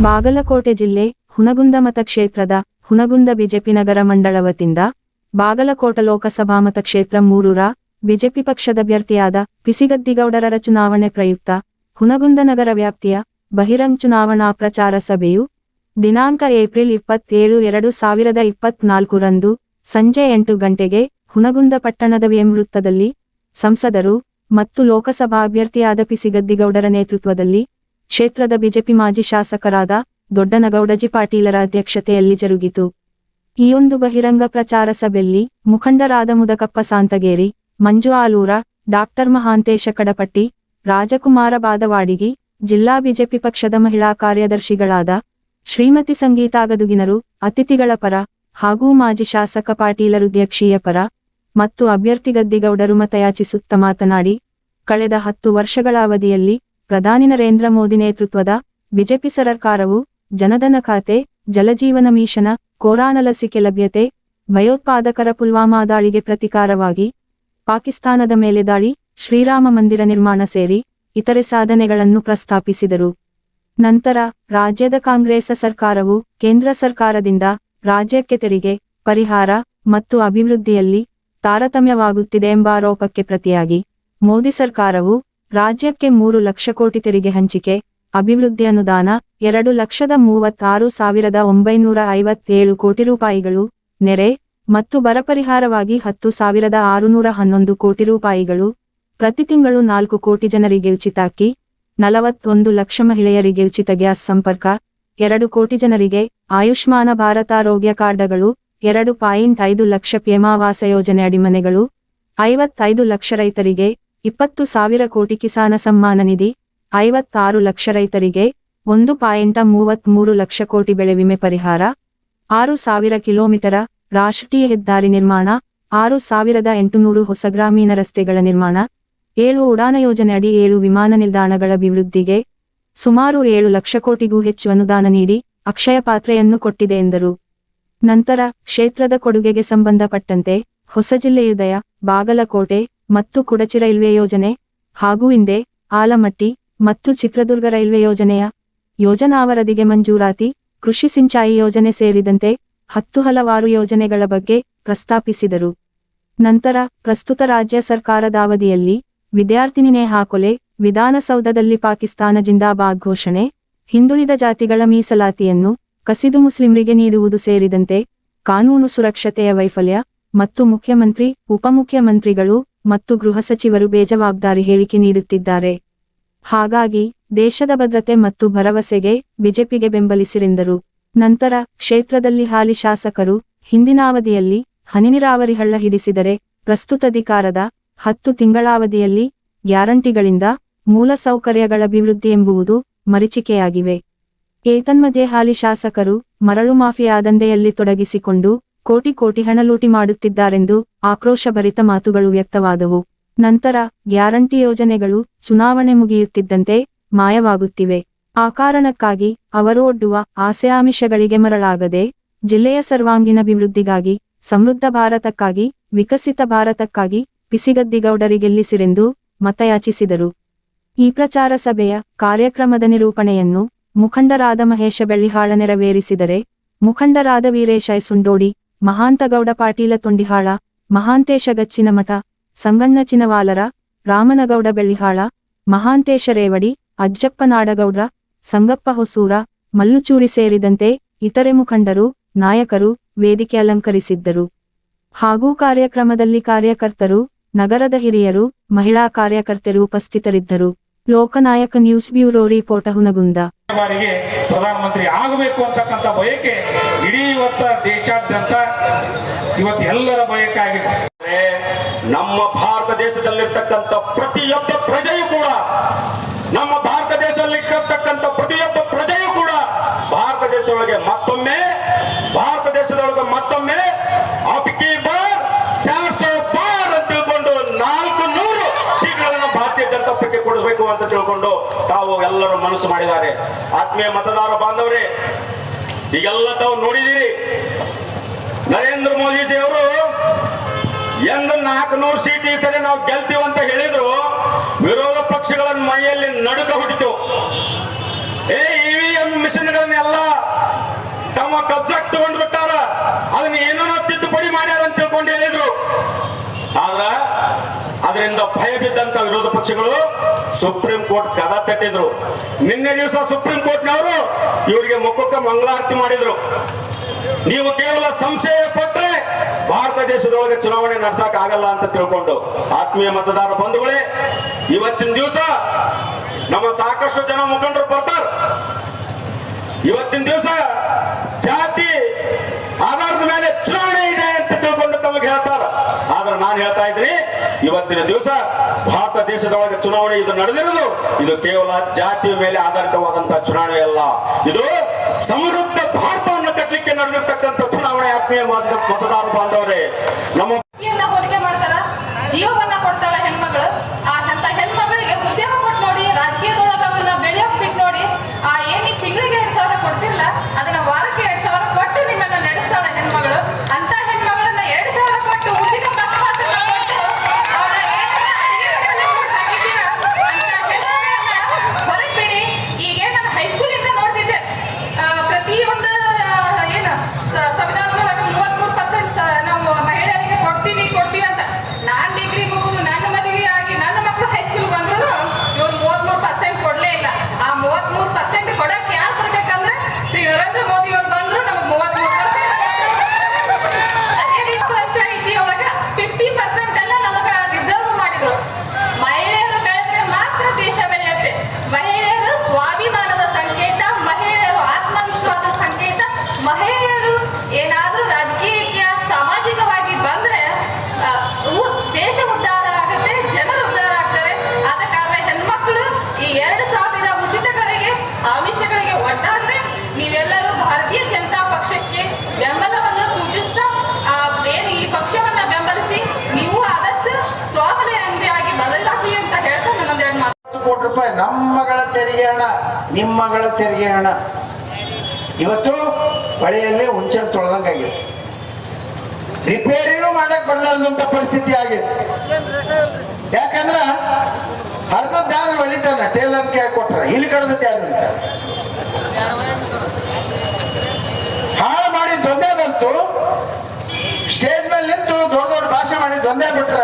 ಬಾಗಲಕೋಟೆ ಜಿಲ್ಲೆ ಹುನಗುಂದ ಮತಕ್ಷೇತ್ರದ ಹುನಗುಂದ ಬಿಜೆಪಿ ನಗರ ಮಂಡಳ ವತಿಯಿಂದ ಬಾಗಲಕೋಟ ಲೋಕಸಭಾ ಮತಕ್ಷೇತ್ರ ಮೂರೂರ ಬಿಜೆಪಿ ಪಕ್ಷದ ಅಭ್ಯರ್ಥಿಯಾದ ಪಿಸಿಗದ್ದಿಗೌಡರರ ಚುನಾವಣೆ ಪ್ರಯುಕ್ತ ಹುನಗುಂದ ನಗರ ವ್ಯಾಪ್ತಿಯ ಬಹಿರಂಗ್ ಚುನಾವಣಾ ಪ್ರಚಾರ ಸಭೆಯು ದಿನಾಂಕ ಏಪ್ರಿಲ್ ಇಪ್ಪತ್ತೇಳು ಎರಡು ಸಾವಿರದ ಇಪ್ಪತ್ನಾಲ್ಕರಂದು ಸಂಜೆ ಎಂಟು ಗಂಟೆಗೆ ಹುನಗುಂದ ಪಟ್ಟಣದ ವಿಎಂ ವೃತ್ತದಲ್ಲಿ ಸಂಸದರು ಮತ್ತು ಲೋಕಸಭಾ ಅಭ್ಯರ್ಥಿಯಾದ ಪಿಸಿಗದ್ದಿಗೌಡರ ನೇತೃತ್ವದಲ್ಲಿ ಕ್ಷೇತ್ರದ ಬಿಜೆಪಿ ಮಾಜಿ ಶಾಸಕರಾದ ದೊಡ್ಡನಗೌಡಜಿ ಪಾಟೀಲರ ಅಧ್ಯಕ್ಷತೆಯಲ್ಲಿ ಜರುಗಿತು. ಈ ಒಂದು ಬಹಿರಂಗ ಪ್ರಚಾರ ಸಭೆಯಲ್ಲಿ ಮುಖಂಡರಾದ ಮುದಕಪ್ಪ ಸಾಂತಗೇರಿ, ಮಂಜು ಆಲೂರ, ಡಾಕ್ಟರ್ ಮಹಾಂತೇಶ ಕಡಪಟ್ಟಿ, ರಾಜಕುಮಾರ ಬಾದವಾಡಿಗಿ, ಜಿಲ್ಲಾ ಬಿಜೆಪಿ ಪಕ್ಷದ ಮಹಿಳಾ ಕಾರ್ಯದರ್ಶಿಗಳಾದ ಶ್ರೀಮತಿ ಸಂಗೀತಾಗದುಗಿನರು ಅತಿಥಿಗಳ ಪರ ಹಾಗೂ ಮಾಜಿ ಶಾಸಕ ಪಾಟೀಲರು ಅಧ್ಯಕ್ಷೀಯ ಪರ ಮತ್ತು ಅಭ್ಯರ್ಥಿ ಗದ್ದಿಗೌಡರು ಮತಯಾಚಿಸುತ್ತ ಮಾತನಾಡಿ, ಕಳೆದ ಹತ್ತು ವರ್ಷಗಳ ಅವಧಿಯಲ್ಲಿ ಪ್ರಧಾನಿ ನರೇಂದ್ರ ಮೋದಿ ನೇತೃತ್ವದ ಬಿಜೆಪಿ ಸರ್ಕಾರವು ಜನಧನ ಖಾತೆ, ಜಲಜೀವನ ಮಿಷನ ಕೋರಾನ ಲಸಿಕೆ ಲಭ್ಯತೆ, ಭಯೋತ್ಪಾದಕರ ಪುಲ್ವಾಮಾ ದಾಳಿಗೆ ಪ್ರತಿಕಾರವಾಗಿ ಪಾಕಿಸ್ತಾನದ ಮೇಲೆ ದಾಳಿ, ಶ್ರೀರಾಮ ಮಂದಿರ ನಿರ್ಮಾಣ ಸೇರಿ ಇತರೆ ಸಾಧನೆಗಳನ್ನು ಪ್ರಸ್ತಾಪಿಸಿದರು. ನಂತರ ರಾಜ್ಯದ ಕಾಂಗ್ರೆಸ್ ಸರ್ಕಾರವು ಕೇಂದ್ರ ಸರ್ಕಾರದಿಂದ ರಾಜ್ಯಕ್ಕೆ ತೆರಿಗೆ, ಪರಿಹಾರ ಮತ್ತು ಅಭಿವೃದ್ಧಿಯಲ್ಲಿ ತಾರತಮ್ಯವಾಗುತ್ತಿದೆ ಎಂಬ ಆರೋಪಕ್ಕೆ ಪ್ರತಿಯಾಗಿ ಮೋದಿ ಸರ್ಕಾರವು ರಾಜ್ಯಕ್ಕೆ ಮೂರು ಲಕ್ಷ ಕೋಟಿ ತೆರಿಗೆ ಹಂಚಿಕೆ, ಅಭಿವೃದ್ಧಿ ಅನುದಾನ, ಎರಡು ಲಕ್ಷದ ಮೂವತ್ತಾರು ಸಾವಿರದ ಒಂಬೈನೂರ ಐವತ್ತೇಳು ಕೋಟಿ ರೂಪಾಯಿಗಳು, ನೆರೆ ಮತ್ತು ಬರ ಪರಿಹಾರವಾಗಿ ಹತ್ತು ಸಾವಿರದ ಆರುನೂರ ಹನ್ನೊಂದು ಕೋಟಿ ರೂಪಾಯಿಗಳು, ಪ್ರತಿ ತಿಂಗಳು ನಾಲ್ಕು ಕೋಟಿ ಜನರಿಗೆ ಉಚಿತ ಅಕ್ಕಿ, ನಲವತ್ತೊಂದು ಲಕ್ಷ ಮಹಿಳೆಯರಿಗೆ ಉಚಿತ ಗ್ಯಾಸ್ ಸಂಪರ್ಕ, ಎರಡು ಕೋಟಿ ಜನರಿಗೆ ಆಯುಷ್ಮಾನ ಭಾರತ ಆರೋಗ್ಯ ಕಾರ್ಡ್ಗಳು, ಎರಡು ಪಾಯಿಂಟ್ ಐದು ಲಕ್ಷ ಪೇಮಾವಾಸ ಯೋಜನೆ ಅಡಿಮನೆಗಳು, ಐವತ್ತೈದು ಲಕ್ಷ ರೈತರಿಗೆ ಇಪ್ಪತ್ತು ಸಾವಿರ ಕೋಟಿ ಕಿಸಾನ ಸಮ್ಮಾನ ನಿಧಿ, ಐವತ್ತಾರು ಲಕ್ಷ ರೈತರಿಗೆ ಒಂದು ಪಾಯಿಂಟ ಮೂವತ್ಮೂರು ಲಕ್ಷ ಕೋಟಿ ಬೆಳೆ ವಿಮೆ ಪರಿಹಾರ, ಆರು ಸಾವಿರ ಕಿಲೋಮೀಟರ ರಾಷ್ಟ್ರೀಯ ಹೆದ್ದಾರಿ ನಿರ್ಮಾಣ, ಆರು ಸಾವಿರದ ಎಂಟುನೂರು ಹೊಸ ಗ್ರಾಮೀಣ ರಸ್ತೆಗಳ ನಿರ್ಮಾಣ, ಏಳು ಉಡಾನ ಯೋಜನೆ ಅಡಿ ಏಳು ವಿಮಾನ ನಿಲ್ದಾಣಗಳ ಅಭಿವೃದ್ಧಿಗೆ ಸುಮಾರು ಏಳು ಲಕ್ಷ ಕೋಟಿಗೂ ಹೆಚ್ಚು ಅನುದಾನ ನೀಡಿ ಅಕ್ಷಯ ಪಾತ್ರೆಯನ್ನು ಕೊಟ್ಟಿದೆ ಎಂದರು. ನಂತರ ಕ್ಷೇತ್ರದ ಕೊಡುಗೆಗೆ ಸಂಬಂಧಪಟ್ಟಂತೆ ಹೊಸ ಜಿಲ್ಲೆಯುದಯ, ಬಾಗಲಕೋಟೆ ಮತ್ತು ಕುಡಚಿ ರೈಲ್ವೆ ಯೋಜನೆ ಹಾಗೂ ಹಿಂದೆ ಆಲಮಟ್ಟಿ ಮತ್ತು ಚಿತ್ರದುರ್ಗ ರೈಲ್ವೆ ಯೋಜನೆಯ ಯೋಜನಾ ವರದಿಗೆ ಮಂಜೂರಾತಿ, ಕೃಷಿ ಸಿಂಚಾಯಿ ಯೋಜನೆ ಸೇರಿದಂತೆ ಹತ್ತು ಹಲವಾರು ಯೋಜನೆಗಳ ಬಗ್ಗೆ ಪ್ರಸ್ತಾಪಿಸಿದರು. ನಂತರ ಪ್ರಸ್ತುತ ರಾಜ್ಯ ಸರ್ಕಾರದ ಅವಧಿಯಲ್ಲಿ ವಿದ್ಯಾರ್ಥಿನಿ ನೇಹಾ ಕೊಲೆ ವಿಧಾನಸೌಧದಲ್ಲಿ ಪಾಕಿಸ್ತಾನ ಜಿಂದಾಬಾದ್ ಘೋಷಣೆ, ಹಿಂದುಳಿದ ಜಾತಿಗಳ ಮೀಸಲಾತಿಯನ್ನು ಕಸಿದು ಮುಸ್ಲಿಂರಿಗೆ ನೀಡುವುದು ಸೇರಿದಂತೆ ಕಾನೂನು ಸುರಕ್ಷತೆಯ ವೈಫಲ್ಯ ಮತ್ತು ಮುಖ್ಯಮಂತ್ರಿ, ಉಪಮುಖ್ಯಮಂತ್ರಿಗಳು ಮತ್ತು ಗೃಹ ಸಚಿವರು ಬೇಜವಾಬ್ದಾರಿ ಹೇಳಿಕೆ ನೀಡುತ್ತಿದ್ದಾರೆ. ಹಾಗಾಗಿ, ದೇಶದ ಭದ್ರತೆ ಮತ್ತು ಭರವಸೆಗೆ ಬಿಜೆಪಿಗೆ ಬೆಂಬಲಿಸಿರೆಂದರು. ನಂತರ, ಕ್ಷೇತ್ರದಲ್ಲಿ ಹಾಲಿ ಶಾಸಕರು, ಹಿಂದಿನ ಅವಧಿಯಲ್ಲಿ ಹನಿ ನೀರಾವರಿ ಹಳ್ಳ ಹಿಡಿಸಿದರೆ, ಪ್ರಸ್ತುತ ಅಧಿಕಾರದ ಹತ್ತು ತಿಂಗಳಾವಧಿಯಲ್ಲಿ ಗ್ಯಾರಂಟಿಗಳಿಂದ ಮೂಲಸೌಕರ್ಯಗಳ ಅಭಿವೃದ್ಧಿ ಎಂಬುವುದು ಮರಿಚಿಕೆಯಾಗಿವೆ. ಏತನ್ಮಧ್ಯೆ ಹಾಲಿ ಶಾಸಕರು ಮರಳು ಮಾಫಿಯಾ ದಂಧೆಯಲ್ಲಿ ತೊಡಗಿಸಿಕೊಂಡು ಕೋಟಿ ಕೋಟಿ ಹಣ ಲೂಟಿ ಮಾಡುತ್ತಿದ್ದಾರೆಂದು ಆಕ್ರೋಶಭರಿತ ಮಾತುಗಳು ವ್ಯಕ್ತವಾದವು. ನಂತರ ಗ್ಯಾರಂಟಿ ಯೋಜನೆಗಳು ಚುನಾವಣೆ ಮುಗಿಯುತ್ತಿದ್ದಂತೆ ಮಾಯವಾಗುತ್ತಿವೆ. ಆ ಕಾರಣಕ್ಕಾಗಿ ಅವರು ಒಡ್ಡುವ ಆಸೆಯಾಮಿಷಗಳಿಗೆ ಮರಳಾಗದೆ ಜಿಲ್ಲೆಯ ಸರ್ವಾಂಗೀಣ ಅಭಿವೃದ್ಧಿಗಾಗಿ, ಸಮೃದ್ಧ ಭಾರತಕ್ಕಾಗಿ, ವಿಕಸಿತ ಭಾರತಕ್ಕಾಗಿ ಪಿಸಿಗದ್ದಿಗೌಡರಿ ಗೆಲ್ಲಿಸಿರೆಂದು ಮತಯಾಚಿಸಿದರು. ಈ ಪ್ರಚಾರ ಸಭೆಯ ಕಾರ್ಯಕ್ರಮದ ನಿರೂಪಣೆಯನ್ನು ಮುಖಂಡರಾದ ಮಹೇಶ ಬೆಳ್ಳಿಹಾಳ ನೆರವೇರಿಸಿದರೆ ಮುಖಂಡರಾದ ವೀರೇಶ ಸುಂಡೋಡಿ ಮಹಾಂತಗೌಡ ಪಾಟೀಲ ತೊಂಡಿಹಾಳ ಮಹಾಂತೇಶ ಗಚ್ಚಿನಮಠ ಸಂಗಣ್ಣ ಚಿನವಾಲರ ರಾಮನಗೌಡ ಬೆಳ್ಳಿಹಾಳ ಮಹಾಂತೇಶ ರೇವಡಿ ಅಜ್ಜಪ್ಪ ನಾಡಗೌಡ್ರ ಸಂಗಪ್ಪ ಹೊಸೂರ, ಮಲ್ಲುಚೂರಿ ಸೇರಿದಂತೆ ಇತರೆ ಮುಖಂಡರು, ನಾಯಕರು ವೇದಿಕೆ ಅಲಂಕರಿಸಿದ್ದರು. ಹಾಗೂ ಕಾರ್ಯಕ್ರಮದಲ್ಲಿ ಕಾರ್ಯಕರ್ತರು, ನಗರದ ಹಿರಿಯರು, ಮಹಿಳಾ ಕಾರ್ಯಕರ್ತರು ಉಪಸ್ಥಿತರಿದ್ದರು. Lokanayaka news bureau report Hungund. ಬಾರಿಗೆ ಪ್ರಧಾನಮಂತ್ರಿ ಆಗಬೇಕು ಅಂತಕ್ಕಂಥ ಬಯಕೆ ಇಡೀ ಇವತ್ತ ದೇಶಾದ್ಯಂತ ಇವತ್ತು ಎಲ್ಲರ ಬಯಕೆ ಆಗಿದೆ. ನಮ್ಮ ಭಾರತ ದೇಶದಲ್ಲಿರ್ತಕ್ಕಂಥ ಅಂತ ತಿಳ್ಕೊಂಡು ತಾವು ಎಲ್ಲರೂ ಮನಸ್ಸು ಮಾಡಿದ್ದಾರೆ. ಆತ್ಮೀಯ ಮತದಾರ ಬಾಂಧವರೇ, ಈಗೆಲ್ಲ ತಾವು ನೋಡಿದಿರಿ ನರೇಂದ್ರ ಮೋದಿಜಿ ಅವರು ಎಂದು ನಾಲ್ಕುನೂರು ಸೀಟ್ ಈ ಸರಿ ನಾವು ಗೆಲ್ತೀವಿ ಅಂತ ಹೇಳಿದ್ರು, ವಿರೋಧ ಪಕ್ಷಗಳನ್ನ ಮೈಯಲ್ಲಿ ನಡುಕ ಹುಟ್ಟಿತು. ಏ ಇವಿಎಂ ಮಿಷನ್ಗಳನ್ನು ಕಾಯ್ದೆಗಳನ್ನೆಲ್ಲ ತಮ್ಮ ಕಬ್ಜಾಕ್ ತಗೊಂಡ್ ಬಿಟ್ಟಾರ ಅದನ್ನ ಏನೋ ತಿದ್ದುಪಡಿ ಮಾಡ್ಯಾರ ಅಂತ ತಿಳ್ಕೊಂಡು ಹೇಳಿದ್ರು ಆದ್ರ ಅದರಿಂದ ಭಯ ಬಿದ್ದಂತ ವಿರೋಧ ಪಕ್ಷಗಳು ಸುಪ್ರೀಂ ಕೋರ್ಟ್ ಕದ ತಟ್ಟಿದ್ರು. ನಿನ್ನೆ ದಿವಸ ಸುಪ್ರೀಂ ಕೋರ್ಟ್ನವರು ಇವರಿಗೆ ಮುಖಕ್ಕೆ ಮಂಗಳಾರತಿ ಮಾಡಿದ್ರು. ನೀವು ಕೇವಲ ಸಂಶಯ ಪಟ್ಟರೆ ಭಾರತ ದೇಶದೊಳಗೆ ಚುನಾವಣೆ ನಡ್ಸಕ್ ಆಗಲ್ಲ ಅಂತ ತಿಳ್ಕೊಂಡು ಆತ್ಮೀಯ ಮತದಾರ ಬಂಧುಗಳೇ, ಇವತ್ತಿನ ದಿವಸ ನಮ್ಮ ಸಾಕಷ್ಟು ಜನ ಮುಖಂಡರು ಬರ್ತಾರೆ. ಇವತ್ತಿನ ದಿವಸ ಜಾತಿ ಆಧಾರದ ಮೇಲೆ ಚುನಾವಣೆ ಇದೆ ಅಂತ ತಿಳ್ಕೊಂಡು ತಮಗೆ ಹೇಳ್ತಾರ. ಆದ್ರೆ ನಾನು ಹೇಳ್ತಾ ಇದ್ರಿ ಇವತ್ತಿನ ದಿವಸ ಭಾರತ ದೇಶದೊಳಗೆ ಚುನಾವಣೆ ಇದು ನಡೆದಿರೋದು ಇದು ಕೇವಲ ಜಾತಿಯ ಮೇಲೆ ಆಧಾರಿತವಾದಂತಹ ಚುನಾವಣೆ ಅಲ್ಲ. ಇದು ಸಮೃದ್ಧ ಭಾರತವನ್ನು ಕಟ್ಟಲಿಕ್ಕೆ ನಡೆದಿರ್ತಕ್ಕಂಥ ಚುನಾವಣೆ ಆತ್ಮೀಯ ಮತ- ಮತದಾರ ಬಾಂಧವರೇ. ನಮ್ಮ ಹೋಲಿಕೆ ಮಾಡ್ತಾರ? ಜೀವವನ್ನ ಕೊಡ್ತಾಳ ಹೆಣ್ಮಗಳು? ಆ ಅಂತ ಹೆಣ್ಮಗಳಿಗೆ ಉದ್ಯೋಗ ಕೊಟ್ಟು ನೋಡಿ ರಾಜಕೀಯದೊಳಗ ಅವ್ರನ್ನ ಬೆಳೆಯೋಕ್ ಬಿಟ್ಟು ನೋಡಿ, ಆ ಏನಿ ತಿಂಗಳಿಗೆ ಎರಡ್ ಸಾವಿರ ಕೊಡ್ತಿರ್ಲ ಅದನ್ನ ವಾರಕ್ಕೆ ಅಂತ ಹೆಣ್ಮಗಳನ್ನ ಎರಡ್ ಸಾವಿರ ಉಚಿತ ಬಸ್ ನಾನು ಹೈಸ್ಕೂಲಿಂದ ನೋಡ್ತಿದ್ದೆ. ಪ್ರತಿ ಒಂದು ಏನು ಪರ್ಸೆಂಟ್ ನಾವು ಮಹಿಳೆಯರಿಗೆ ಕೊಡ್ತೀವಿ ಕೊಡ್ತೀವಿ ಅಂತ. ಪಕ್ಷವನ್ನ ಬೆಂಬಲಿಸಿ ನೀವು ಆದಷ್ಟು ಸ್ವಾವಲಂಬಿಯಾಗಿ ಬದಲಾಗಲಿ ಅಂತ ಹೇಳ್ತಾ ನನ್ನೊಂದೆರಡು ಮಾತು. ಕೋಟಿ ರೂಪಾಯಿ ನಮ್ಮ ಮಗಳ ತೆರಿಗೆ ಹಣ, ನಿಮ್ಮ ಮಗಳ ತೆರಿಗೆ ಹಣ. ಇವತ್ತು ಹೊಳೆಯಲ್ಲಿ ಹುಂಚನ್ ತೊಳೆದಂಗಾಗಿದೆ ರಿಪೇರಿನೂ ಮಾಡಕ್ ಬರಲಾರ್ದಂತ ಪರಿಸ್ಥಿತಿ ಆಗಿದೆ ಯಾಕಂದ್ರ ಹರಿದದ್ದಾದ್ರೆ ಹೊಲಿತಾನ ಟೇಲರ್ ಕೈ ಕೊಟ್ರ, ಇಲ್ಲಿ ಕಡ್ದದ್ದು ಯಾರು ಹೊಲಿತಾರ ಹಾಳು ಮಾಡಿ ದೊಂದೆ ಬಂತು ಸ್ಟೇಜ್ ಮೇಲೆ ನಿಂತು ದೊಡ್ಡ ದೊಡ್ಡ ಭಾಷೆ ಮಾಡಿ ದೊಂದೆ ಬಿಟ್ರ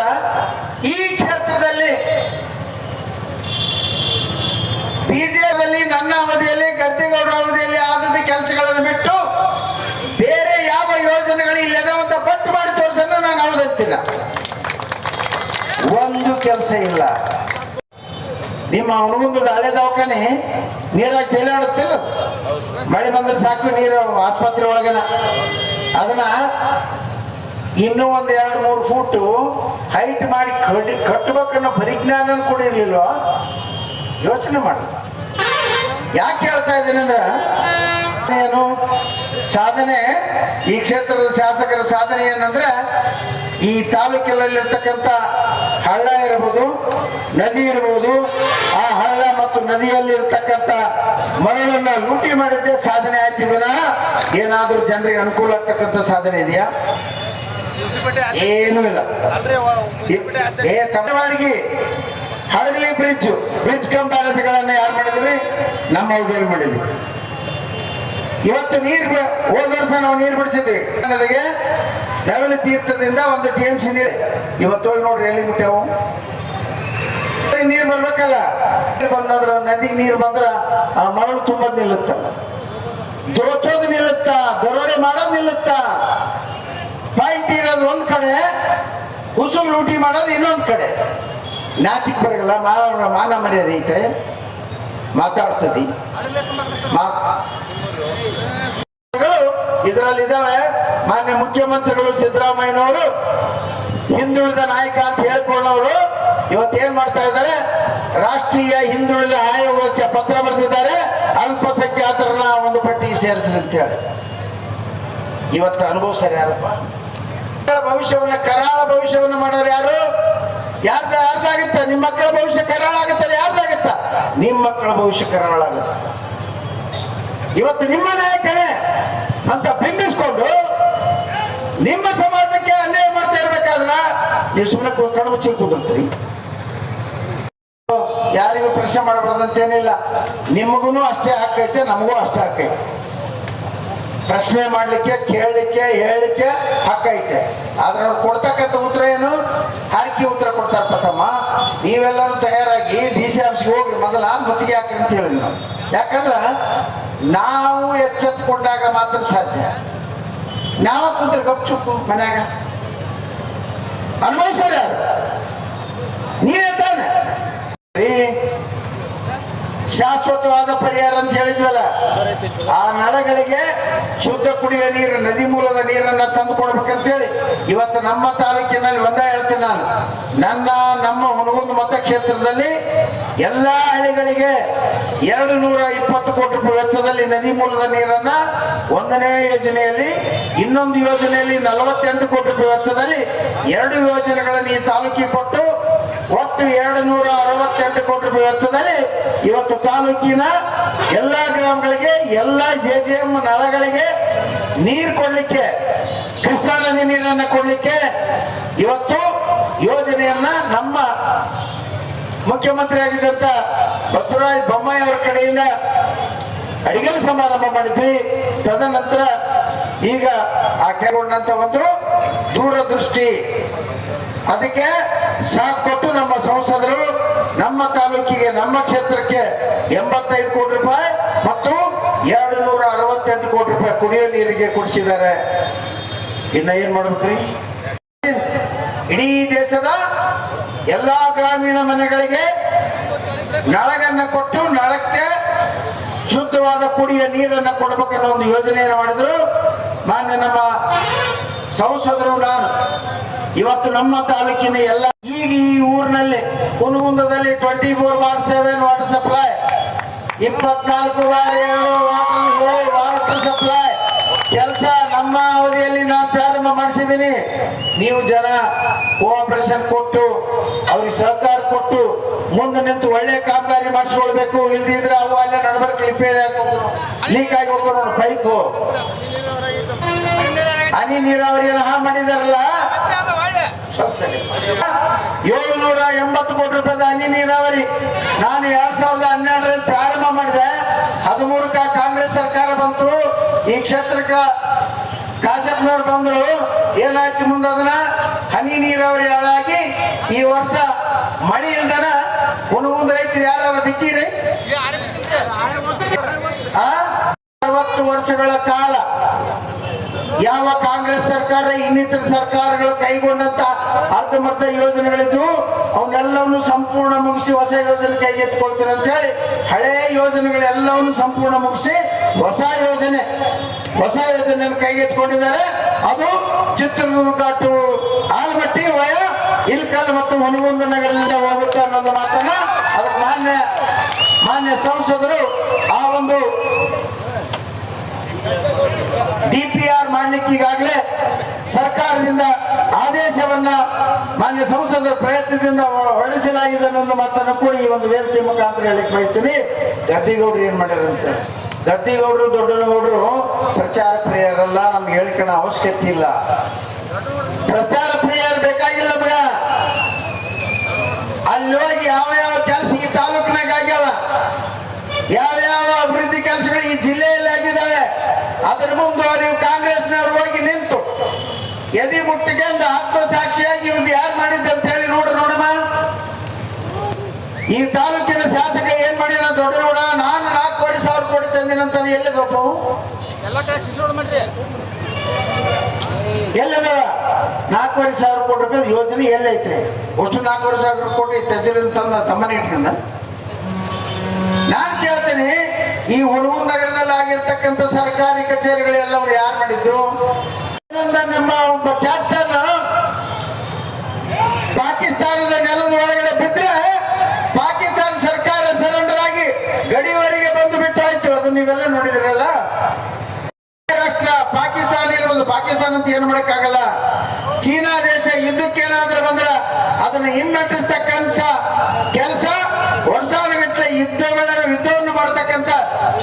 ಈ ಕ್ಷೇತ್ರದಲ್ಲಿ ಬಿಜೆಪಿಯಲ್ಲಿ ನನ್ನ ಅವಧಿಯಲ್ಲಿ, ಗದ್ದೆಗೌಡರ ಅವಧಿಯಲ್ಲಿ ಆದದ ಕೆಲಸಗಳನ್ನು ಬಿಟ್ಟು ಬೇರೆ ಯಾವ ಯೋಜನೆಗಳು ಇಲ್ಲದಂತ ಪಟ್ಟು ಮಾಡಿ ತೋರಿಸನ್ನು ನಾನು ಅವದಂತಿನ ಒಂದು ಕೆಲಸ ಇಲ್ಲ. ನಿಮ್ಮ ಹುಡುಗಂದು ಹಳೆ ದವಾಖಾನೆ, ನೀರಾಗಿ ತೇಲಾಡುತ್ತಿಲ್ಲ ಮಳೆ ಬಂದ್ರೆ ಸಾಕು, ನೀರು ಆಸ್ಪತ್ರೆ ಒಳಗನ? ಅದನ್ನ ಇನ್ನೂ ಒಂದು ಎರಡು ಮೂರು ಫೂಟು ಹೈಟ್ ಮಾಡಿ ಕಡಿ ಕಟ್ಟಬೇಕನ್ನೋ ಪರಿಜ್ಞಾನ ಕೂಡ ಇರ್ಲಿಲ್ವ? ಯೋಚನೆ ಮಾಡಿ. ಯಾಕೆ ಹೇಳ್ತಾ ಇದ್ದೀನಿ ಅಂದ್ರೆ, ಏನು? ಸಾಧನೆ, ಈ ಕ್ಷೇತ್ರದ ಶಾಸಕರ ಸಾಧನೆ ಏನಂದ್ರೆ, ಈ ತಾಲೂಕಿನಲ್ಲಿರ್ತಕ್ಕಂಥ ಹಳ್ಳ ಇರಬಹುದು ನದಿ ಇರಬಹುದು ಆ ಹಳ್ಳ ಮತ್ತು ನದಿಯಲ್ಲಿರ್ತಕ್ಕಂಥ ಮರಳನ್ನ ಲೂಟಿ ಮಾಡಿದ್ದೇ ಸಾಧನೆ ಆಯ್ತು ವಿನಃ ಏನಾದರೂ ಜನರಿಗೆ ಅನುಕೂಲ ಆಗ್ತಕ್ಕಂಥ ಸಾಧನೆ ಇದೆಯಾ? ಏನೂ ಇಲ್ಲ. ಏ ತಮಿಳುನಾಡಿಗೆ ಹಡಗಲಿ ಬ್ರಿಡ್ಜ್ ಬ್ರಿಡ್ಜ್ ಕಮ್ ಯಾರು ಮಾಡಿದ್ರಿ? ನಮ್ಮ ಅವಧಿಯಲ್ಲಿ ಮಾಡಿದ್ವಿ. ಇವತ್ತು ನೀರು ಹೋದ ವರ್ಷ ನಾವು ನೀರು ಬಿಡಿಸಿದ್ವಿ. ನದಿಗೆ ನವಲಿ ತೀರ್ಥದಿಂದ ಒಂದು ಟಿ ಎಂ ಸಿ ನೀರು. ಇವತ್ತು ಹೋಗಿ ನೋಡ್ರಿ ಎಲ್ಲಿ ಬಿಟ್ಟೆವು ನೀರು ಬರ್ಬೇಕಲ್ಲ. ನೀರು ನದಿ ನದಿಗೆ ನೀರು ಬಂದ್ರ ಆ ಮರಳು ತುಂಬದ್ ನಿಲ್ಲುತ್ತ. ದೋಚೋದು ನಿಲ್ಲುತ್ತ ದರೋಡೆ ಮಾಡೋದು ನಿಲ್ಲುತ್ತ. ಪಾಯಿಂಟ್ ಇರೋದು ಒಂದು ಕಡೆ ಹುಸು ಲೂಟಿ ಮಾಡೋದು ಇನ್ನೊಂದು ಕಡೆ. ನಾಚಿಕ್ ಬರಗಲ್ಲ ಮಾನವ ಮಾನ ಮರ್ಯಾದೆ ಐತೆ. ಮಾತಾಡ್ತದಿ. ಇದರಲ್ಲಿ ಇದಾವೆ. ಮಾನ್ಯ ಮುಖ್ಯಮಂತ್ರಿಗಳು ಸಿದ್ದರಾಮಯ್ಯನವರು, ಹಿಂದುಳಿದ ನಾಯಕ ಅಂತ ಹೇಳ್ಕೊಳ್ಳೋರು ಇವತ್ತೇನ್ ಮಾಡ್ತಾ ಇದ್ದಾರೆ? ರಾಷ್ಟ್ರೀಯ ಹಿಂದುಳಿದ ಆಯೋಗಕ್ಕೆ ಪತ್ರ ಬರೆದಿದ್ದಾರೆ. ಅಲ್ಪಸಂಖ್ಯಾತರನ್ನ ಒಂದು ಪಟ್ಟಿ ಸೇರಿಸ್ರಿ ಅಂತ ಹೇಳಿ. ಇವತ್ತು ಅನುಭವಿಸ್ತಾರೆ ಯಾರಪ್ಪ ಮಕ್ಕಳ ಭವಿಷ್ಯವನ್ನ, ಕರಾಳ ಭವಿಷ್ಯವನ್ನ ಮಾಡೋರು ಯಾರು? ಯಾರ್ದ, ಯಾರ್ದಾಗತ್ತ? ನಿಮ್ಮ ಮಕ್ಕಳ ಭವಿಷ್ಯ ಕರಾಳ ಆಗುತ್ತಲ್ಲ, ಯಾರ್ದಾಗತ್ತ? ನಿಮ್ಮ ಮಕ್ಕಳ ಭವಿಷ್ಯ ಕರಾಳ ಆಗುತ್ತೆ. ಇವತ್ತು ನಿಮ್ಮ ನಾಯಕನೇ ಅಂತ ಬಿಂಬಿಸ್ಕೊಂಡು ನಿಮ್ಮ ಸಮಾಜಕ್ಕೆ ಅನ್ಯಾಯ ಮಾಡ್ತಾ ಇರ್ಬೇಕಾದ್ರ ನೀವು ಸುಮ್ಮನೆ ಕಣ್ಣು ಮುಚ್ಚಿ ಕೂತಿರ್ತೀರಿ. ಯಾರಿಗೂ ಪ್ರಶ್ನೆ ಮಾಡಬಾರ್ದಂತೇನಿಲ್ಲ ನಿಮಗೂ ಅಷ್ಟೇ ಹಾಕೈತೆ ನಮಗೂ ಅಷ್ಟೇ ಹಾಕೈತೆ ಪ್ರಶ್ನೆ ಮಾಡಲಿಕ್ಕೆ, ಕೇಳಲಿಕ್ಕೆ, ಹೇಳಲಿಕ್ಕೆ ಹಕ್ಕ ಐತೆ ಆದ್ರೆ ಅವ್ರು ಕೊಡ್ತಕ್ಕಂಥ ಉತ್ತರ ಏನು? ಹರಕಿ ಉತ್ತರ ಕೊಡ್ತಾರೆ ಪ್ರಥಮ. ನೀವೆಲ್ಲರೂ ತಯಾರಾಗಿ ಡಿ ಸಿ ಆಫೀಸ್ಗೆ ಹೋಗ್ರಿ, ಮೊದಲ ಮುತ್ತಿಗೆ ಹಾಕ್ರಿ ಅಂತ ಹೇಳಿದ್ವಿ ನಾವು ಯಾಕಂದ್ರೆ ನಾವು ಎಚ್ಚೆತ್ಕೊಂಡಾಗ ಮಾತ್ರ ಸಾಧ್ಯ. ನಾವ ಕುಂತ್ರೆ ಗಪ್ ಚುಪ್ಪು ಮನ್ಯಾಗ. ಅನುಭವಿಸೋರು ಯಾರು? ನೀವೇ ತಾನೆ? ಶಾಶ್ವತವಾದ ಪರಿಹಾರ ಅಂತ ಹೇಳಿದ್ವಲ್ಲ? ಆ ನಳಗಳಿಗೆ ಶುದ್ಧ ಕುಡಿಯುವ ನೀರು, ನದಿ ಮೂಲದ ನೀರನ್ನ ತಂದು ಕೊಡ್ಬೇಕಂತೇಳಿ ಇವತ್ತು ನಮ್ಮ ತಾಲೂಕಿನಲ್ಲಿ ಒಂದ ಹೇಳ್ತೀನಿ ನಾನು. ನನ್ನ, ನಮ್ಮ ಹುಣಗುಂದ ಮತಕ್ಷೇತ್ರದಲ್ಲಿ ಎಲ್ಲಾ ಹಳ್ಳಿಗಳಿಗೆ ಎರಡು ನೂರ ಇಪ್ಪತ್ತು ಕೋಟಿ ರೂಪಾಯಿ ವೆಚ್ಚದಲ್ಲಿ ನದಿ ಮೂಲದ ನೀರನ್ನ ಒಂದನೇ ಯೋಜನೆಯಲ್ಲಿ, ಇನ್ನೊಂದು ಯೋಜನೆಯಲ್ಲಿ ನಲವತ್ತೆಂಟು ಕೋಟಿ ರೂಪಾಯಿ ವೆಚ್ಚದಲ್ಲಿ ಎರಡು ಯೋಜನೆಗಳನ್ನು ಈ ತಾಲೂಕಿಗೆ ಕೊಟ್ಟು, ಒಟ್ಟು ಎರಡು ನೂರ ಅರವತ್ತೆಂಟು ಕೋಟಿ ರೂಪಾಯಿ ವೆಚ್ಚದಲ್ಲಿ ಇವತ್ತು ತಾಲೂಕಿನ ಎಲ್ಲ ಗ್ರಾಮಗಳಿಗೆ, ಎಲ್ಲ ಜೆ ಜೆ ಎಂ ನಳಗಳಿಗೆ ನೀರು ಕೊಡಲಿಕ್ಕೆ, ಕೃಷ್ಣಾ ನದಿ ನೀರನ್ನು ಕೊಡಲಿಕ್ಕೆ ಇವತ್ತು ಯೋಜನೆಯನ್ನ ನಮ್ಮ ಮುಖ್ಯಮಂತ್ರಿ ಆಗಿದ್ದಂತ ಬಸವರಾಜ ಬೊಮ್ಮಾಯಿ ಅವರ ಕಡೆಯಿಂದ ಅಡಿಗೆ ಸಮಾರಂಭ ಮಾಡಿದ್ವಿ. ತದನಂತರ ಈಗ ಆ ಕೈಗೊಂಡಂತ ಒಂದು ದೂರದೃಷ್ಟಿ. ಅದಕ್ಕೆ ಸಾಥ್ ಕೊಟ್ಟು ನಮ್ಮ ಸಂಸದರು, ನಮ್ಮ ತಾಲೂಕಿಗೆ ನಮ್ಮ ಕ್ಷೇತ್ರಕ್ಕೆ ಎಂಬತ್ತೈದು ಕೋಟಿ ರೂಪಾಯಿ ಮತ್ತು ಎರಡು ನೂರ ಅರವತ್ತೆಂಟು ಕೋಟಿ ರೂಪಾಯಿ ಕುಡಿಯೋ ನೀರಿಗೆ ಕೊಡಿಸಿದ್ದಾರೆ. ಇನ್ನ ಏನ್ ಮಾಡ್ಬೇಕ್ರಿ? ಇಡೀ ದೇಶದ ಎಲ್ಲಾ ಗ್ರಾಮೀಣ ಮನೆಗಳಿಗೆ ನಳಗನ್ನ ಕೊಟ್ಟು ನಳಕ್ಕೆ ಶುದ್ಧವಾದ ಕುಡಿಯ ನೀರನ್ನ ಕೊಡ್ಬೇಕನ್ನೋ ಒಂದು ಯೋಜನೆಯನ್ನು ಮಾಡಿದ್ರು. ಮಾನ್ಯ ನಮ್ಮ ಸಂಸದರು ನಾನು ಇವತ್ತು ನಮ್ಮ ತಾಲೂಕಿನ ಎಲ್ಲ ಈಗ ಈ ಊರಿನಲ್ಲಿ ಕುನಗುಂದದಲ್ಲಿ twenty four bar seven water supply ಇಪ್ಪತ್ನಾಲ್ಕು ಬಾರ್ ಏಳು ವಾಟರ್ ಸಪ್ಲೈ ಕೆಲಸ ನಮ್ಮ ಅವಧಿಯಲ್ಲಿ ನಾನು ಪ್ರಾರಂಭ ಮಾಡಿಸಿದ್ದೀನಿ. ನೀವು ಜನ ಕೋಆಪರೇಷನ್ ಕೊಟ್ಟು, ಅವ್ರಿಗೆ ಸಹಕಾರ ಕೊಟ್ಟು ಮುಂದೆ ನಿಂತು ಒಳ್ಳೆ ಕಾಮಗಾರಿ ಮಾಡಿಸ್ಕೊಳ್ಬೇಕು. ಇಲ್ದಿದ್ರೆ ಅವು ಅಲ್ಲೇ ನಡ್ಬರ್ಕ್ ರಿಪೇರಿ ಹಾಕೋದು ಲೀಕ್ ಆಗಿ ಹೋಗ್ತಾರೆ ನೋಡಿ ಪೈಪು ಹನಿ ನೀರಾವರಿಯನ್ನು ಹಾಳು ಮಾಡಿದಾರಲ್ಲ. ಏಳುನೂರ ಎಂಬತ್ತು ಕೋಟಿ ರೂಪಾಯಿ ಹನಿ ನೀರಾವರಿ. ನಾನು ಎರಡ್ ಸಾವಿರದ ಹನ್ನೆರಡರಲ್ಲಿ ಪ್ರಾರಂಭ ಮಾಡಿದೆ. ಹದಿಮೂರಕ್ಕ ಕಾಂಗ್ರೆಸ್ ಸರ್ಕಾರ ಬಂತು. ಈ ಕ್ಷೇತ್ರಕ್ಕ ಕಾಶಪ್ಪನವ್ರು ಬಂದ್ರು. ಏನಾಯ್ತು ಮುಂದೆ ಅದನ್ನ? ಹನಿ ನೀರಾವರಿ ಹಾಳಾಗಿ ಈ ವರ್ಷ ಮಳಿ ಇಲ್ದನ ಉಣಗುಂದ ರೈತರು ಯಾರು ಬಿತ್ತೀರಿ ಅರವತ್ತು ವರ್ಷಗಳ ಕಾಲ ಯಾವ ಕಾಂಗ್ರೆಸ್ ಸರ್ಕಾರ, ಇನ್ನಿತರ ಸರ್ಕಾರಗಳು ಕೈಗೊಂಡಂತ ಅರ್ಧಮರ್ಧ ಯೋಜನೆಗಳಿದ್ದು, ಅವನ್ನೆಲ್ಲವನ್ನು ಸಂಪೂರ್ಣ ಮುಗಿಸಿ ಹೊಸ ಯೋಜನೆ ಕೈಗೆತ್ತಿಕೊಳ್ತೀನಿ ಅಂತ ಹೇಳಿ, ಹಳೆ ಯೋಜನೆಗಳೆಲ್ಲವನ್ನು ಸಂಪೂರ್ಣ ಮುಗಿಸಿ ಹೊಸ ಯೋಜನೆ, ಹೊಸ ಯೋಜನೆಯನ್ನು ಕೈಗೆತ್ತಿಕೊಂಡಿದ್ದಾರೆ ಅದು ಚಿತ್ರದುರ್ಗ ಟು ಆಲ್ಮಟ್ಟಿ ವಯ ಇಲ್ಕಲ್ ಮತ್ತು ಹನುಮಂದ ನಗರದಿಂದ ಹೋಗುತ್ತೆ ಅನ್ನೋದು ಮಾತನ್ನ ಅದಕ್ಕೆ ಮಾನ್ಯ ಮಾನ್ಯ ಸಂಸದರು ಆ ಒಂದು ಡಿ ಪಿ ಆರ್ ಮಾಡ್ಲಿಕ್ಕೆ ಈಗಾಗಲೇ ಸರ್ಕಾರದಿಂದ ಆದೇಶವನ್ನ ಮಾನ್ಯ ಸಂಸದರ ಪ್ರಯತ್ನದಿಂದ ಹೊರಡಿಸಲಾಗಿದೆ ಅನ್ನೋದು ಮಾತನ್ನು ಕೂಡ ಈ ಒಂದು ವೇದಿಕೆ ಮುಖಾಂತರ ಹೇಳಿಕ್ ಬಯಸ್ತೀನಿ. ಗದ್ದಿಗೌಡರು ಏನ್ ಮಾಡ್ಯಾರ ಅಂತ ಗದ್ದಿಗೌಡರು, ದೊಡ್ಡನಗೌಡರು ಪ್ರಚಾರ ಪ್ರಿಯರಲ್ಲ ನಮ್ಗೆ ಹೇಳ್ಕೊಳ್ಳೋ ಅವಶ್ಯಕತೆ ಇಲ್ಲ ಪ್ರಚಾರ ಪ್ರಿಯರು ಬೇಕಾಗಿಲ್ಲ ನಮ್ಗ ಅಲ್ಲಿ ಹೋಗಿ ಯಾವ ಯಾವ ಕೆಲಸ ಈ ತಾಲೂಕಿನಾಗ ಆಗ್ಯಾವ ಯಾವ ಯಾವ ಅಭಿವೃದ್ಧಿ ಕೆಲಸಗಳು ಈ ಜಿಲ್ಲೆಯಲ್ಲಿ ಆಗಿದ್ದಾವೆ ಅದ್ರ ಮುಂದೆ ನೀವು ಕಾಂಗ್ರೆಸ್ನವ್ರು ಹೋಗಿ ನಿಂತು ಎದಿ ಆತ್ಮ ಆತ್ಮಸಾಕ್ಷಿಯಾಗಿ ಇವ್ದು ಯಾರು ಮಾಡಿದ್ದ ಅಂತ ಹೇಳಿ ನೋಡ್ರಿ ನೋಡಮ್ಮ. ಈ ತಾಲೂಕಿನ ಶಾಸಕ ಏನ್ ಮಾಡಿನ ದೊಡ್ಡ ನೋಡ ನಾನು ನಾಲ್ಕೂವರೆ ಸಾವಿರ ಕೋಟಿ ತಂದಿನಂತ ಎಲ್ಲಿದಪ್ಪ ಅವು? ಎಲ್ಲ ಕಡೆ ಶಿಶು ಮಾಡ್ರಿ. ಎಲ್ಲದವ ನಾಲ್ಕೂವರೆ ಸಾವಿರ ಕೋಟಿ ರೂಪಾಯಿ ಯೋಜನೆ ಎಲ್ಲೈತೆ? ಅಷ್ಟು ನಾಲ್ಕೂವರೆ ಸಾವಿರ ಕೋಟಿ ತಜ್ಜರಿ ತಂದ ತಮ್ಮನೆ ಇಟ್ಕೊಂಡ? ನಾನ್ ಕೇಳ್ತೀನಿ ಈ ಉಳುವು ನಗರದಲ್ಲಿ ಆಗಿರ್ತಕ್ಕಂಥ ಸರ್ಕಾರಿ ಕಚೇರಿಗಳೆಲ್ಲವರು ಯಾರು ಮಾಡಿದ್ದು? ನಿಮ್ಮ ಒಬ್ಬ ಕ್ಯಾಪ್ಟನ್. ಪಾಕಿಸ್ತಾನದ ನೆಲದ ಒಳಗಡೆ ಬಿದ್ರೆ ಪಾಕಿಸ್ತಾನ ಸರ್ಕಾರ ಸರೆಂಡರ್ ಆಗಿ ಗಡಿವರೆಗೆ ಬಂದು ಬಿಟ್ಟು ಆಯ್ತು ನೀವೆಲ್ಲ ನೋಡಿದ್ರಲ್ಲ? ರಾಷ್ಟ್ರ, ಪಾಕಿಸ್ತಾನ ಇರೋದು ಪಾಕಿಸ್ತಾನ ಅಂತ ಏನ್ ಮಾಡಕ್ಕಾಗಲ್ಲ. ಚೀನಾ ದೇಶ ಯುದ್ಧಕ್ಕೇನಾದ್ರೂ ಬಂದ್ರ ಅದನ್ನ ಹಿಮ್ಮೆಟ್ಟಿಸ್ತಕ್ಕಂಥ ಕೆಲಸ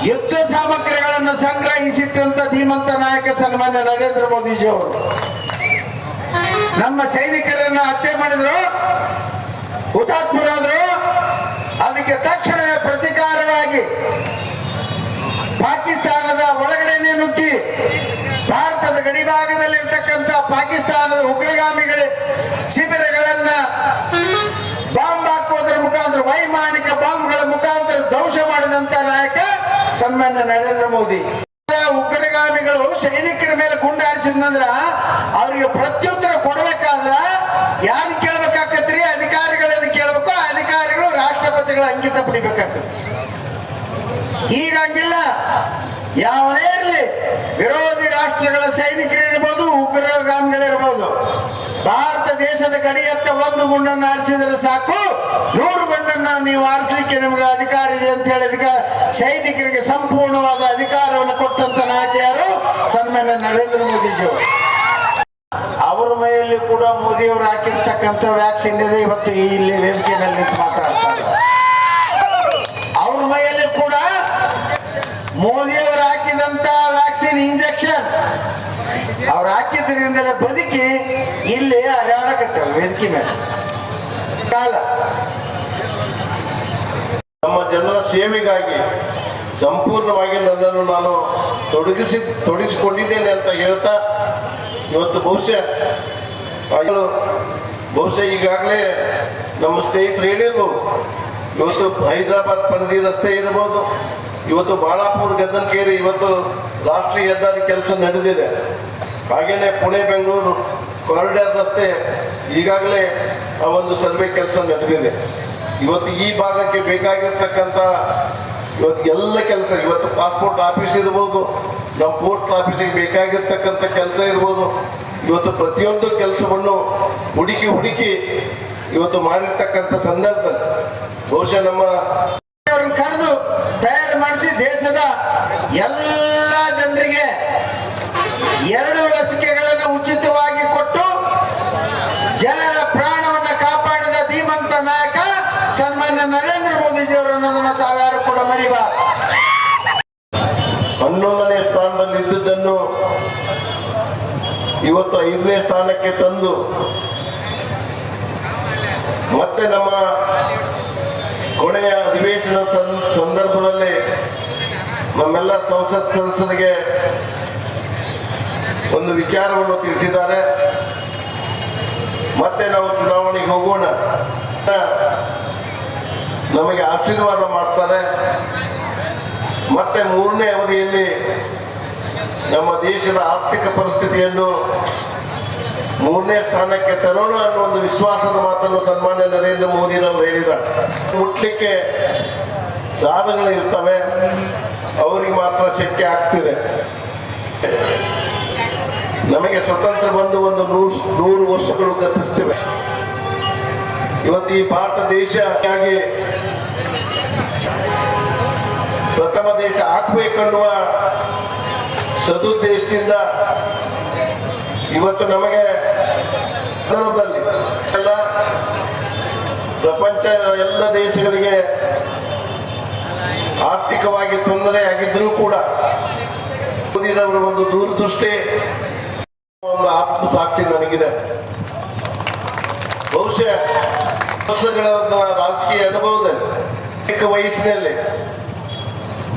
ಯುದ್ಧ ಸಾಮಗ್ರಿಗಳನ್ನು ಸಂಗ್ರಹಿಸಿಟ್ಟಂತ ಧೀಮಂತ ನಾಯಕ ಸನ್ಮಾನ್ಯ ನರೇಂದ್ರ ಮೋದಿಜಿ ಅವರು ನಮ್ಮ ಸೈನಿಕರನ್ನ ಹತ್ಯೆ ಮಾಡಿದ್ರು, ಹುತಾತ್ಮರಾದ್ರು, ಅದಕ್ಕೆ ತಕ್ಷಣವೇ ಪ್ರತಿಕಾರವಾಗಿ ಪಾಕಿಸ್ತಾನದ ಒಳಗಡೆನೆ ನುಗ್ಗಿ ಭಾರತದ ಗಡಿಭಾಗದಲ್ಲಿರ್ತಕ್ಕಂಥ ಪಾಕಿಸ್ತಾನದ ಉಗ್ರಗಾಮಿಗಳ ಶಿಬಿರಗಳನ್ನ ಬಾಂಬ್ ಹಾಕುವುದರ ಮುಖಾಂತರ, ವೈಮಾನಿಕ ಬಾಂಬ್ಗಳ ಮುಖಾಂತರ ಧ್ವಂಸ ಮಾಡಿದಂತ ಸನ್ಮಾನ್ಯ ನರೇಂದ್ರ ಮೋದಿ. ಉಗ್ರಗಾಮಿಗಳು ಸೈನಿಕರ ಮೇಲೆ ಗುಂಡಾರಿಸಿದ್ನಂದ್ರ ಅವರಿಗೆ ಪ್ರತ್ಯುತ್ತರ ಕೊಡಬೇಕಾದ್ರ ಯಾರು ಕೇಳ್ಬೇಕಾಕತ್ರಿ? ಅಧಿಕಾರಿಗಳನ್ನ ಕೇಳಬೇಕು ಅಧಿಕಾರಿಗಳು ರಾಷ್ಟ್ರಪತಿಗಳ ಅಂಕಿತ ಪಡಿಬೇಕಾಗ್ತದೆ. ಈಗ ಹಂಗಿಲ್ಲ. ಯಾವನೇ ಇರಲಿ, ವಿರೋಧಿ ರಾಷ್ಟ್ರಗಳ ಸೈನಿಕರಿರ್ಬೋದು, ಉಗ್ರಗಾಮಿಗಳಿರ್ಬೋದು. ಭಾರತ ದೇಶದ ಗಡಿಯತ್ತ ಒಂದು ಗುಂಡನ್ನು ಆರಿಸಿದ್ರೆ ಸಾಕು. ನೂರು ಗುಂಡನ್ನ ನೀವು ಆರಿಸಲಿಕ್ಕೆ ನಿಮಗೆ ಅಧಿಕಾರ ಇದೆ ಅಂತ ಹೇಳಿ ಸೈನಿಕರಿಗೆ ಸಂಪೂರ್ಣವಾದ ಅಧಿಕಾರವನ್ನು ಕೊಟ್ಟಂತ ನಾಯಕ ಯಾರು? ಸನ್ಮಾನ್ಯ ನರೇಂದ್ರ ಮೋದಿಜಿಯವರು. ಅವರ ಮೈಯಲ್ಲಿ ಕೂಡ ಮೋದಿಯವರು ಹಾಕಿರ್ತಕ್ಕಂಥ ವ್ಯಾಕ್ಸಿನ್ ಇದೆ. ಇವತ್ತು ಇಲ್ಲಿ ವೇದಿಕೆಯಲ್ಲಿ ಮಾತ್ರ ಮಾತಾಡ್ತಾರೆ ಅವ್ರು ಬದುಕಿ ಇಲ್ಲಿ ಹರಿಯಾಡಕತ್ತವೆ ವೇದಿಕೆ ಮೇಲೆ. ಕಾಲ. ನಮ್ಮ ಜನರ ಸೇವೆಗಾಗಿ ಸಂಪೂರ್ಣವಾಗಿ ನನ್ನನ್ನು ನಾನು ತೊಡಗಿಸಿ, ತೊಡಗಿಸಿಕೊಂಡಿದ್ದೇನೆ ಅಂತ ಹೇಳ್ತಾ ಇವತ್ತು ಬಹುಶಃ ಬಹುಶಃ ಈಗಾಗಲೇ ನಮ್ಮ ಸ್ನೇಹಿತರು ಹೇಳಿರ್ಬೋದು. ಇವತ್ತು ಹೈದರಾಬಾದ್ ಪಣಜಿ ರಸ್ತೆ ಇರ್ಬೋದು. ಇವತ್ತು ಬಾಳಾಪುರ ಗದ್ದನಕೇರಿ ಇವತ್ತು ರಾಷ್ಟ್ರೀಯ ಹೆದ್ದಾರಿ ಕೆಲಸ ನಡೆದಿದೆ. ಹಾಗೇನೆ ಪುಣೆ, ಬೆಂಗಳೂರು ಕಾರಿಡಾರ್ ರಸ್ತೆ ಈಗಾಗಲೇ ಒಂದು ಸರ್ವೆ ಕೆಲಸ ನಡೆದಿದೆ. ಇವತ್ತು ಈ ಭಾಗಕ್ಕೆ ಬೇಕಾಗಿರ್ತಕ್ಕಂಥ ಇವತ್ತು ಎಲ್ಲ ಕೆಲಸ, ಇವತ್ತು ಪಾಸ್ಪೋರ್ಟ್ ಆಫೀಸ್ ಇರ್ಬೋದು ನಮ್ಮ ಪೋಸ್ಟ್ ಆಫೀಸಿಗೆ ಬೇಕಾಗಿರ್ತಕ್ಕಂಥ ಕೆಲಸ ಇರ್ಬೋದು. ಇವತ್ತು ಪ್ರತಿಯೊಂದು ಕೆಲಸವನ್ನು ಹುಡುಕಿ ಹುಡುಕಿ ಇವತ್ತು ಮಾಡಿರ್ತಕ್ಕಂಥ ಸಂದರ್ಭದಲ್ಲಿ ಬಹುಶಃ ನಮ್ಮ ಕರೆದು ತಯಾರು ಮಾಡಿಸಿ ದೇಶದ ಎಲ್ಲ ಎರಡು ಲಸಿಕೆಗಳನ್ನು ಉಚಿತವಾಗಿ ಕೊಟ್ಟು ಜನರ ಪ್ರಾಣವನ್ನು ಕಾಪಾಡಿದ ಧೀಮಂತ ನಾಯಕ ಸನ್ಮಾನ್ಯ ನರೇಂದ್ರ ಮೋದಿಜಿಯವರು ಅನ್ನೋದನ್ನು ತಾವ್ಯಾರು ಕೂಡ ಮರಿಬಾರ್ದು. ಹನ್ನೊಂದನೇ ಸ್ಥಾನದಲ್ಲಿ ಇದ್ದುದನ್ನು ಇವತ್ತು ಐದನೇ ಸ್ಥಾನಕ್ಕೆ ತಂದು ಮತ್ತೆ ನಮ್ಮ ಕೊನೆಯ ಅಧಿವೇಶನ ಸಂದರ್ಭದಲ್ಲಿ ನಮ್ಮೆಲ್ಲ ಸಂಸತ್ ಸದಸ್ಯರಿಗೆ ಒಂದು ವಿಚಾರವನ್ನು ತಿಳಿಸಿದ್ದಾರೆ. ಮತ್ತೆ ನಾವು ಚುನಾವಣೆಗೆ ಹೋಗೋಣ. ನಮಗೆ ಆಶೀರ್ವಾದ ಮಾಡ್ತಾರೆ. ಮತ್ತೆ ಮೂರನೇ ಅವಧಿಯಲ್ಲಿ ನಮ್ಮ ದೇಶದ ಆರ್ಥಿಕ ಪರಿಸ್ಥಿತಿಯನ್ನು ಮೂರನೇ ಸ್ಥಾನಕ್ಕೆ ತರೋಣ ಅನ್ನೋ ಒಂದು ವಿಶ್ವಾಸದ ಮಾತನ್ನು ಸನ್ಮಾನ್ಯ ನರೇಂದ್ರ ಮೋದಿರವರು ಹೇಳಿದ್ದಾರೆ. ಮುಟ್ಲಿಕ್ಕೆ ಸಾಧನಗಳು ಇರ್ತವೆ ಅವರಿಗೆ ಮಾತ್ರ ಶಕ್ತಿ ಆಗ್ತಿದೆ. ನಮಗೆ ಸ್ವತಂತ್ರ ಬಂದು ಒಂದು ನೂರು ನೂರು ವರ್ಷಗಳು ಗತಿಸ್ತೇವೆ ಇವತ್ತು ಈ ಭಾರತ ದೇಶ ಆಗಿ ಪ್ರಥಮ ದೇಶ ಹಾಕ್ಬೇಕನ್ನುವ ಸದುದ್ದೇಶದಿಂದ ಇವತ್ತು ನಮಗೆ ಪ್ರಪಂಚ ಎಲ್ಲ ಪ್ರಪಂಚದ ಎಲ್ಲ ದೇಶಗಳಿಗೆ ಆರ್ಥಿಕವಾಗಿ ತೊಂದರೆ ಆಗಿದ್ರೂ ಕೂಡ ಮೋದಿರವರ ಒಂದು ದೂರದೃಷ್ಟಿ ಒಂದು ಆತ್ಮಸಾಕ್ಷಿ ನನಗಿದೆ. ಬಹುಶಃ ವರ್ಷಗಳ ರಾಜಕೀಯ ಅನುಭವದಲ್ಲಿ ಚಿಕ್ಕ ವಯಸ್ಸಿನಲ್ಲಿ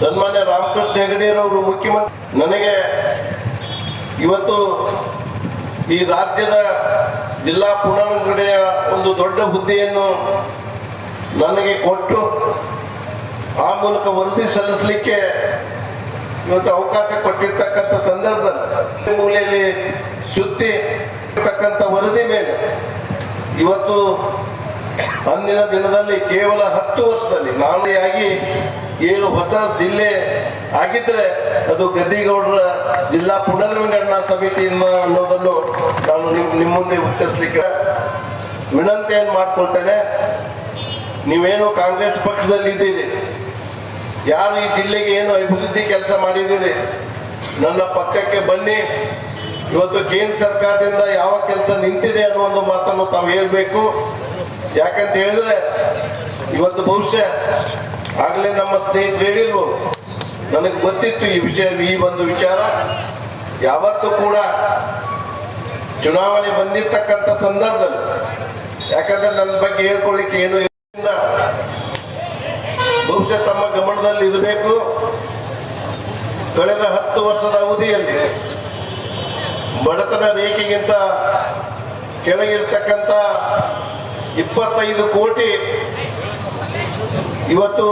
ಸನ್ಮಾನ್ಯ ರಾಮಕೃಷ್ಣ ಹೆಗಡೆಯರವರು ಮುಖ್ಯಮಂತ್ರಿ. ನನಗೆ ಇವತ್ತು ಈ ರಾಜ್ಯದ ಜಿಲ್ಲಾ ಪುನರ್ಗಡೆಯ ಒಂದು ದೊಡ್ಡ ಹುದ್ದೆಯನ್ನು ನನಗೆ ಕೊಟ್ಟು ಆ ಮೂಲಕ ವರದಿ ಸಲ್ಲಿಸಲಿಕ್ಕೆ ಇವತ್ತು ಅವಕಾಶ ಕೊಟ್ಟಿರ್ತಕ್ಕಂಥ ಸಂದರ್ಭದಲ್ಲಿ. ಮೂಲೆಯಲ್ಲಿ ಸುತ್ತಿ ವರದಿ ಮೇಲೆ ಇವತ್ತು ಅಂದಿನ ದಿನದಲ್ಲಿ ಕೇವಲ ಹತ್ತು ವರ್ಷದಲ್ಲಿ ನಾಳೆಯಾಗಿ ಏನು ಹೊಸ ಜಿಲ್ಲೆ ಆಗಿದ್ರೆ ಅದು ಗದ್ದಿಗೌಡರ ಜಿಲ್ಲಾ ಪುನರ್ವಿಂಗಡಣಾ ಸಮಿತಿಯಿಂದ ಅನ್ನೋದನ್ನು ನಾನು ನಿಮ್ ನಿಮ್ಮ ಮುಂದೆ ಉಚ್ಚರಿಸಲಿಕ್ಕೆ ವಿನಂತಿಯನ್ನು ಮಾಡ್ಕೊಳ್ತೇನೆ, ನೀವೇನು ಕಾಂಗ್ರೆಸ್ ಪಕ್ಷದಲ್ಲಿ ಇದ್ದೀರಿ ಯಾರು ಈ ಜಿಲ್ಲೆಗೆ ಏನು ಅಭಿವೃದ್ಧಿ ಕೆಲಸ ಮಾಡಿದ್ದೀರಿ, ನನ್ನ ಪಕ್ಕಕ್ಕೆ ಬನ್ನಿ. ಇವತ್ತು ಕೇಂದ್ರ ಸರ್ಕಾರದಿಂದ ಯಾವ ಕೆಲಸ ನಿಂತಿದೆ ಅನ್ನೋ ಒಂದು ಮಾತನ್ನು ತಾವು ಹೇಳಬೇಕು. ಯಾಕಂತ ಹೇಳಿದ್ರೆ, ಇವತ್ತು ಭವಿಷ್ಯ ಆಗಲೇ ನಮ್ಮ ಸ್ನೇಹಿತರು ಹೇಳಿದ್ರು, ನನಗೆ ಗೊತ್ತಿತ್ತು ಈ ವಿಷಯ, ಈ ಒಂದು ವಿಚಾರ. ಯಾವತ್ತೂ ಕೂಡ ಚುನಾವಣೆ ಬಂದಿರ್ತಕ್ಕಂಥ ಸಂದರ್ಭದಲ್ಲಿ, ಯಾಕಂದ್ರೆ ನನ್ನ ಬಗ್ಗೆ ಹೇಳ್ಕೊಳ್ಳಿಕ್ಕೆ ಏನು ಇಲ್ಲ. ಬಹುಶಃ ತಮ್ಮ ಗಮನದಲ್ಲಿ ಇರಬೇಕು. ಕಳೆದ ಹತ್ತು ವರ್ಷದ ಅವಧಿಯಲ್ಲಿ ಬಡತನ ರೇಖೆಗಿಂತ ಕೆಳಗಿರ್ತಕ್ಕಂಥ ಇಪ್ಪತ್ತೈದು ಕೋಟಿ ಇವತ್ತು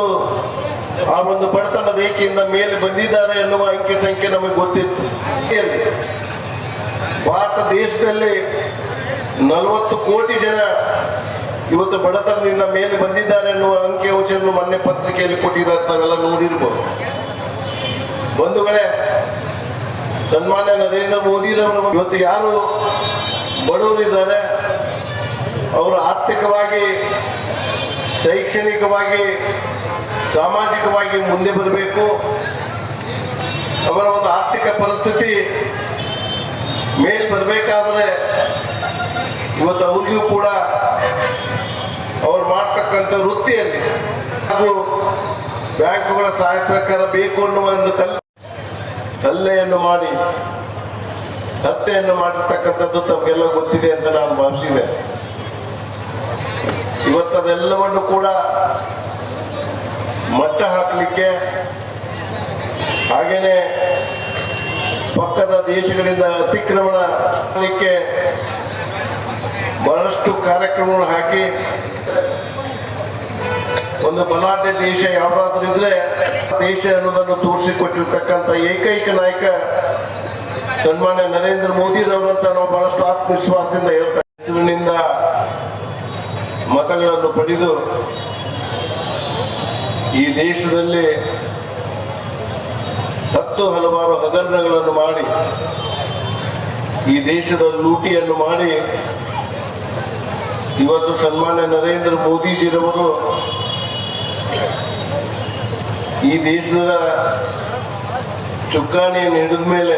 ಆ ಒಂದು ಬಡತನ ರೇಖೆಯಿಂದ ಮೇಲೆ ಬಂದಿದ್ದಾರೆ ಎನ್ನುವ ಅಂಕಿ ಸಂಖ್ಯೆ ನಮಗೆ ಗೊತ್ತಿತ್ತು. ಭಾರತ ದೇಶದಲ್ಲಿ ನಲವತ್ತು ಕೋಟಿ ಜನ ಇವತ್ತು ಬಡತನದಿಂದ ಮೇಲೆ ಬಂದಿದ್ದಾರೆ ಎನ್ನುವ ಅಂಕಿ ಅಂಶವನ್ನು ಮೊನ್ನೆ ಪತ್ರಿಕೆಯಲ್ಲಿ ಕೊಟ್ಟಿದ್ದಾರೆ, ತಾವೆಲ್ಲ ನೋಡಿರ್ಬೋದು. ಬಂಧುಗಳೇ ಸನ್ಮಾನ್ಯ ನರೇಂದ್ರ ಮೋದಿರವರು ಇವತ್ತು ಯಾರು ಬಡವರಿದ್ದಾರೆ, ಅವರು ಆರ್ಥಿಕವಾಗಿ, ಶೈಕ್ಷಣಿಕವಾಗಿ, ಸಾಮಾಜಿಕವಾಗಿ ಮುಂದೆ ಬರಬೇಕು. ಅವರ ಒಂದು ಆರ್ಥಿಕ ಪರಿಸ್ಥಿತಿ ಮೇಲ್ ಬರಬೇಕಾದ್ರೆ ಇವತ್ತು ಅವ್ರಿಗೂ ಕೂಡ ಅವ್ರು ಮಾಡ್ತಕ್ಕಂಥ ವೃತ್ತಿಯಲ್ಲಿ ಹಾಗೂ ಬ್ಯಾಂಕುಗಳ ಸಹಾಯ ಸಹಕಾರ ಬೇಕು ಅನ್ನುವ ಒಂದು ಕಲ್ ಹಲ್ಲೆಯನ್ನು ಮಾಡಿ, ಹತ್ಯೆಯನ್ನು ಮಾಡಿರ್ತಕ್ಕಂಥದ್ದು ತಮಗೆಲ್ಲ ಗೊತ್ತಿದೆ ಅಂತ ನಾನು ಭಾವಿಸಿದೆ. ಇವತ್ತದೆಲ್ಲವನ್ನು ಕೂಡ ಮಟ್ಟ ಹಾಕಲಿಕ್ಕೆ ಹಾಗೇನೆ ಪಕ್ಕದ ದೇಶಗಳಿಂದ ಅತಿಕ್ರಮಣ ಬಹಳಷ್ಟು ಕಾರ್ಯಕ್ರಮಗಳು ಹಾಕಿ ಒಂದು ಬಲಾಢ್ಯ ದೇಶ ಯಾವುದಾದ್ರೂ ಇದ್ರೆ ದೇಶ ಅನ್ನೋದನ್ನು ತೋರಿಸಿಕೊಟ್ಟಿರ್ತಕ್ಕಂಥ ಏಕೈಕ ನಾಯಕ ಸನ್ಮಾನ್ಯ ನರೇಂದ್ರ ಮೋದಿರವರಂತ ನಾವು ಬಹಳಷ್ಟು ಆತ್ಮವಿಶ್ವಾಸದಿಂದ ಹೇಳ್ತಾ ಹೆಸರಿನಿಂದ ಮತಗಳನ್ನು ಪಡೆದು ಈ ದೇಶದಲ್ಲಿ ಹತ್ತು ಹಲವಾರು ಹಗರಣಗಳನ್ನು ಮಾಡಿ, ಈ ದೇಶದ ಲೂಟಿಯನ್ನು ಮಾಡಿ ಇವತ್ತು ಸನ್ಮಾನ್ಯ ನರೇಂದ್ರ ಮೋದಿಜಿರವರು ಈ ದೇಶದ ಚುಕ್ಕಾಣಿಯನ್ನು ಹಿಡಿದ ಮೇಲೆ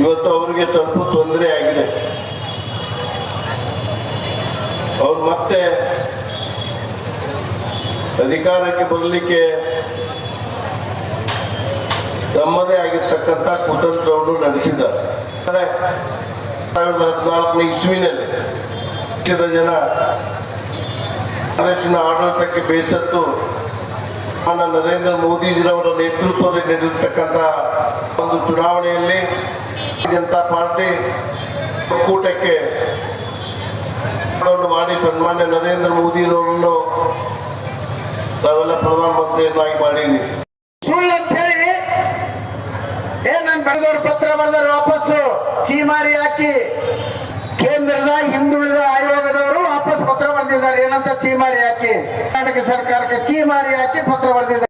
ಇವತ್ತು ಅವರಿಗೆ ಸ್ವಲ್ಪ ತೊಂದರೆ ಆಗಿದೆ. ಅವ್ರು ಮತ್ತೆ ಅಧಿಕಾರಕ್ಕೆ ಬರಲಿಕ್ಕೆ ತಮ್ಮದೇ ಆಗಿರ್ತಕ್ಕಂಥ ಕುತಂತ್ರವನ್ನು ನಡೆಸಿದ್ದಾರೆ. ಸಾವಿರದ ಹದಿನಾಲ್ಕನೇ ಇಸ್ವಿನಲ್ಲಿ ಜನ ಕಾಂಗ್ರೆಸ್ನ ಆಡಳಿತಕ್ಕೆ ಬೇಸತ್ತು ನರೇಂದ್ರ ಮೋದಿಜಿರವರ ನೇತೃತ್ವದಲ್ಲಿ ನಡೆದಿರ್ತಕ್ಕಂಥ ಒಂದು ಚುನಾವಣೆಯಲ್ಲಿ ಜನತಾ ಪಾರ್ಟಿ ಒಕ್ಕೂಟಕ್ಕೆ ಮಾಡಿ ಸನ್ಮಾನ್ಯ ನರೇಂದ್ರ ಮೋದಿರವರನ್ನು ತಾವೆಲ್ಲ ಪ್ರಧಾನಮಂತ್ರಿಯನ್ನಾಗಿ ಮಾಡಿದ್ವಿ ಸುಳ್ಳು ಅಂತ ಹೇಳಿ ಏನ್ ನನ್ ಬೆಳೆದವ್ರು ಪತ್ರ ಬರೆದವ್ರು ವಾಪಸ್ಸು. ಚೀಮಾರಿ ಹಾಕಿ ಕೇಂದ್ರದ ಹಿಂದುಳಿದ ಆಯೋಗದವರು ಪತ್ರ ಬರೆದಿದ್ದಾರೆ. ಏನಂತ ಚೀಮಾರಿ ಹಾಕಿ? ಕರ್ನಾಟಕ ಸರ್ಕಾರಕ್ಕೆ ಚೀಮಾರಿ ಹಾಕಿ ಪತ್ರ ಬರೆದಿದ್ದಾರೆ.